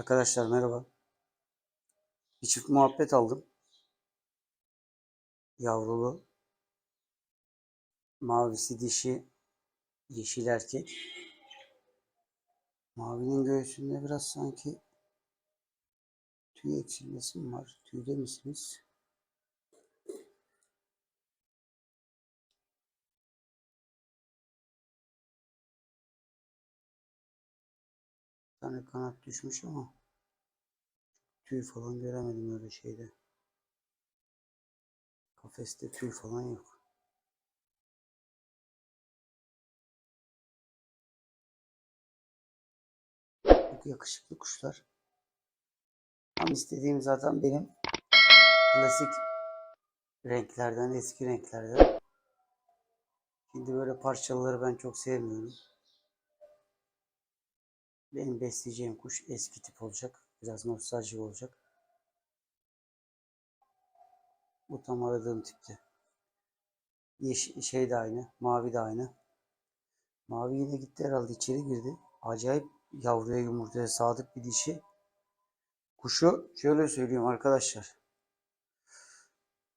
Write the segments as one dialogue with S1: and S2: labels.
S1: Arkadaşlar merhaba. Bir çift muhabbet aldım. Yavrulu. Mavisi dişi. Yeşil erkek. Mavinin göğsünde biraz sanki tüy eksilmesi mi var? Tüyde misiniz? Bir tane kanat düşmüş ama tüy falan göremedim öyle şeyde. Kafeste tüy falan yok. Çok yakışıklı kuşlar. Tam istediğim zaten benim klasik renklerden, eski renklerden. Şimdi böyle parçaları ben çok sevmiyorum. Benim besleyeceğim kuş eski tip olacak. Biraz nostaljik olacak. Bu tam aradığım tipte. Yeşil şey de aynı. Mavi de aynı. Mavi yine gitti herhalde içeri girdi. Acayip yavruya yumurtaya sadık bir dişi. Kuşu şöyle söyleyeyim arkadaşlar.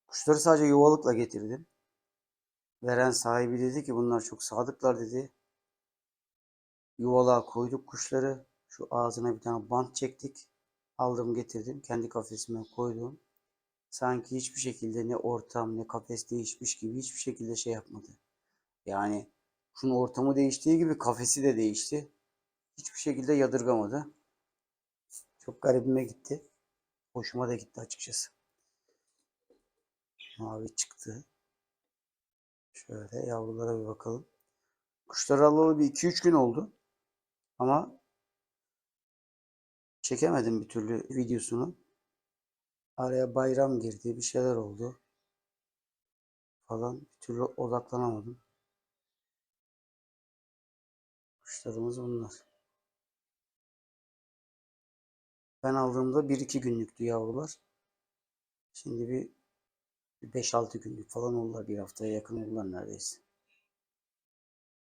S1: Kuşları sadece yuvalıkla getirdim. Veren sahibi dedi ki bunlar çok sadıklar dedi. Yuvalığa koyduk kuşları. Şu ağzına bir tane bant çektik. Aldım getirdim. Kendi kafesime koydum. Sanki hiçbir şekilde ne ortam ne kafes değişmiş gibi hiçbir şekilde şey yapmadı. Yani şunun ortamı değiştiği gibi kafesi de değişti. Hiçbir şekilde yadırgamadı. Çok garibime gitti. Hoşuma da gitti açıkçası. Mavi çıktı. Şöyle yavrulara bir bakalım. Kuşları alalı bir 2-3 gün oldu. Ama çekemedim bir türlü videosunu. Araya bayram girdi, bir şeyler oldu. Falan bir türlü odaklanamadım. Kuşlarımız bunlar. Ben aldığımda 1-2 günlüktü yavrular. Şimdi bir 5-6 günlük falan oldular. Bir haftaya yakın oldular neredeyse.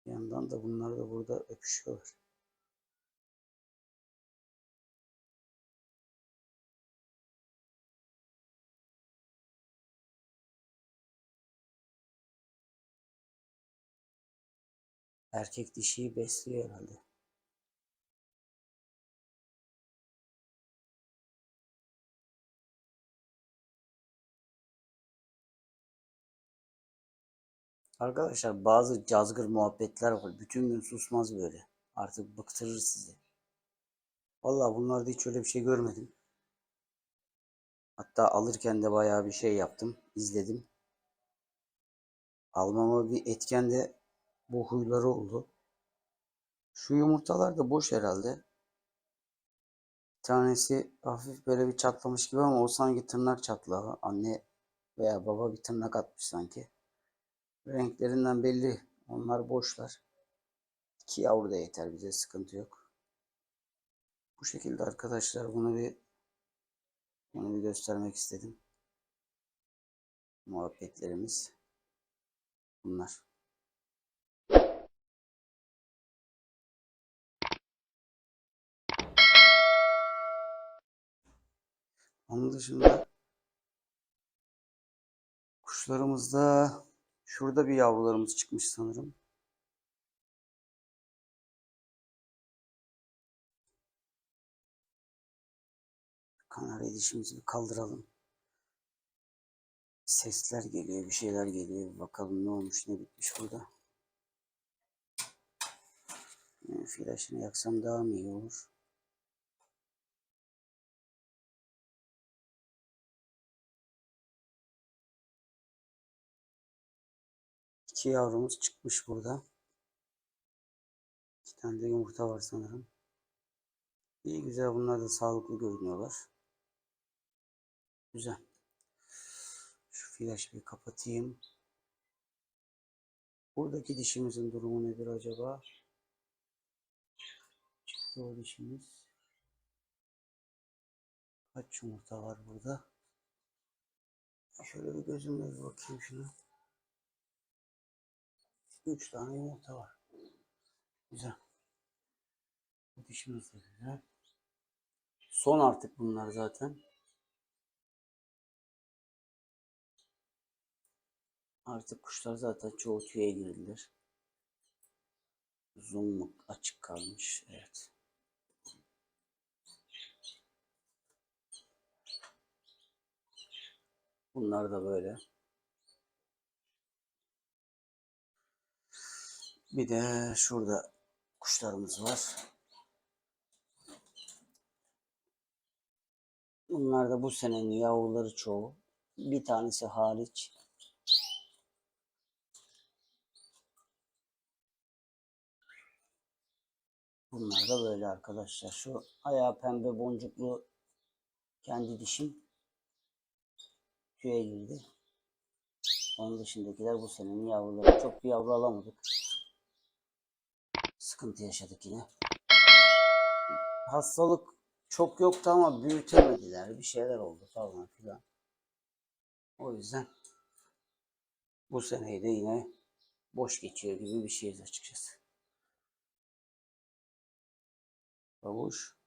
S1: Bir yandan da bunlar da burada öpüşüyorlar. Erkek dişiyi besliyor herhalde. Arkadaşlar bazı cazgır muhabbetler var. Bütün gün susmaz böyle. Artık bıktırır sizi. Vallahi bunlarda hiç öyle bir şey görmedim. Hatta alırken de bayağı bir şey yaptım. izledim. Almama bir etken de bu huyları oldu. Şu yumurtalar da boş herhalde. Bir tanesi hafif böyle bir çatlamış gibi ama o sanki tırnak çatlağı. Anne veya baba bir tırnak atmış sanki. Renklerinden belli. Onlar boşlar. İki yavru da yeter bize sıkıntı yok. Bu şekilde arkadaşlar bunu bir bunu bir göstermek istedim. Muhabbetlerimiz bunlar. Onun dışında kuşlarımızda şurada bir yavrularımız çıkmış sanırım. Kanarya dişimizi bir kaldıralım. Sesler geliyor, bir şeyler geliyor. Bakalım ne olmuş, ne bitmiş burada. Yani flaşını yaksam daha mı iyi olur? İki yavrumuz çıkmış burada. İki tane de yumurta var sanırım. İyi güzel bunlar da sağlıklı görünüyorlar. Güzel. Şu flaşı bir kapatayım. Buradaki dişimizin durumu nedir acaba? Çıktı o dişimiz. Kaç yumurta var burada? Şöyle bir gözümle bir bakayım şuna. Üç tane yumurta var. Güzel. Dişimiz de güzel. Son artık bunlar zaten. Artık kuşlar zaten çoğu tüye girdiler. Zoom açık kalmış. Evet. Bunlar da böyle. Bir de şurada kuşlarımız var. Bunlar da bu senenin yavruları çoğu. Bir tanesi hariç. Bunlar da böyle arkadaşlar. Şu ayağı pembe boncuklu kendi dişim tüye girdi. Onun dışındakiler bu senenin yavruları. Çok bir yavru alamadık. Sıkıntı yaşadık yine. Hastalık çok yoktu ama büyütemediler. Bir şeyler oldu falan filan. O yüzden bu seneyi de yine boş geçiyor gibi bir şeyiz açıkçası. Babuş.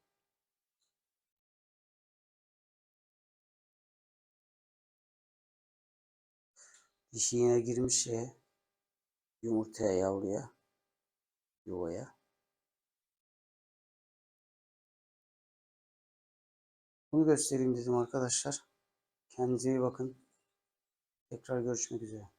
S1: Dişi yine girmiş şeye. Yumurtaya yavruya. Yuvaya. Bunu göstereyim dedim arkadaşlar. Kendinize iyi bakın. Tekrar görüşmek üzere.